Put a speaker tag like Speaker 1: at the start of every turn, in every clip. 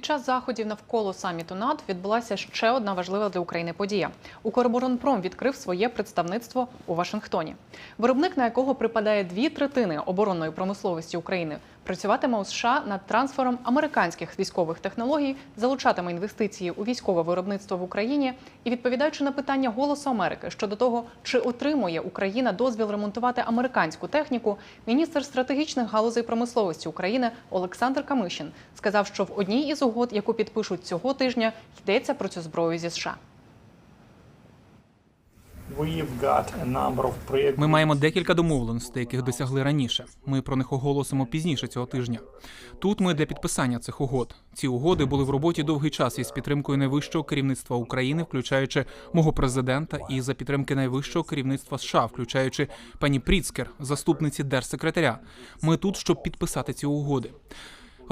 Speaker 1: Під час заходів навколо саміту НАТО відбулася ще одна важлива для України подія. Укроборонпром відкрив своє представництво у Вашингтоні. Виробник, на якого припадає дві третини оборонної промисловості України, працюватиме у США над трансфером американських військових технологій, залучатиме інвестиції у військове виробництво в Україні і відповідаючи на питання Голосу Америки щодо того, чи отримує Україна дозвіл ремонтувати американську техніку, міністр стратегічних галузей промисловості України Олександр Камишин сказав, що в одній із угод, яку підпишуть цього тижня, йдеться про цю зброю зі США.
Speaker 2: Ми маємо декілька домовленостей, яких досягли раніше. Ми про них оголосимо пізніше цього тижня. Тут ми для підписання цих угод. Ці угоди були в роботі довгий час із підтримкою найвищого керівництва України, включаючи мого президента, і за підтримки найвищого керівництва США, включаючи пані Пріцкер, заступниці держсекретаря. Ми тут, щоб підписати ці угоди.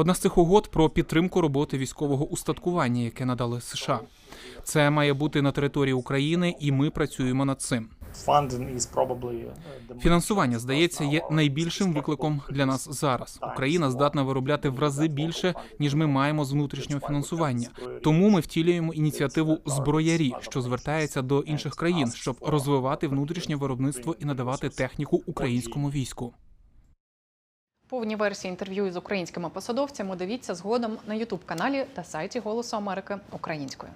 Speaker 2: Одна з цих угод про підтримку роботи військового устаткування, яке надали США. Це має бути на території України, і ми працюємо над цим.
Speaker 3: uh,
Speaker 2: Фінансування здається є найбільшим викликом для нас зараз. Україна здатна виробляти в рази більше ніж ми маємо з внутрішнього фінансування. Тому ми втілюємо ініціативу зброярі, що звертається до інших країн, щоб розвивати внутрішнє виробництво і надавати техніку українському війську.
Speaker 1: Повні версії інтерв'ю з українськими посадовцями дивіться згодом на Ютуб каналі та сайті Голосу Америки українською.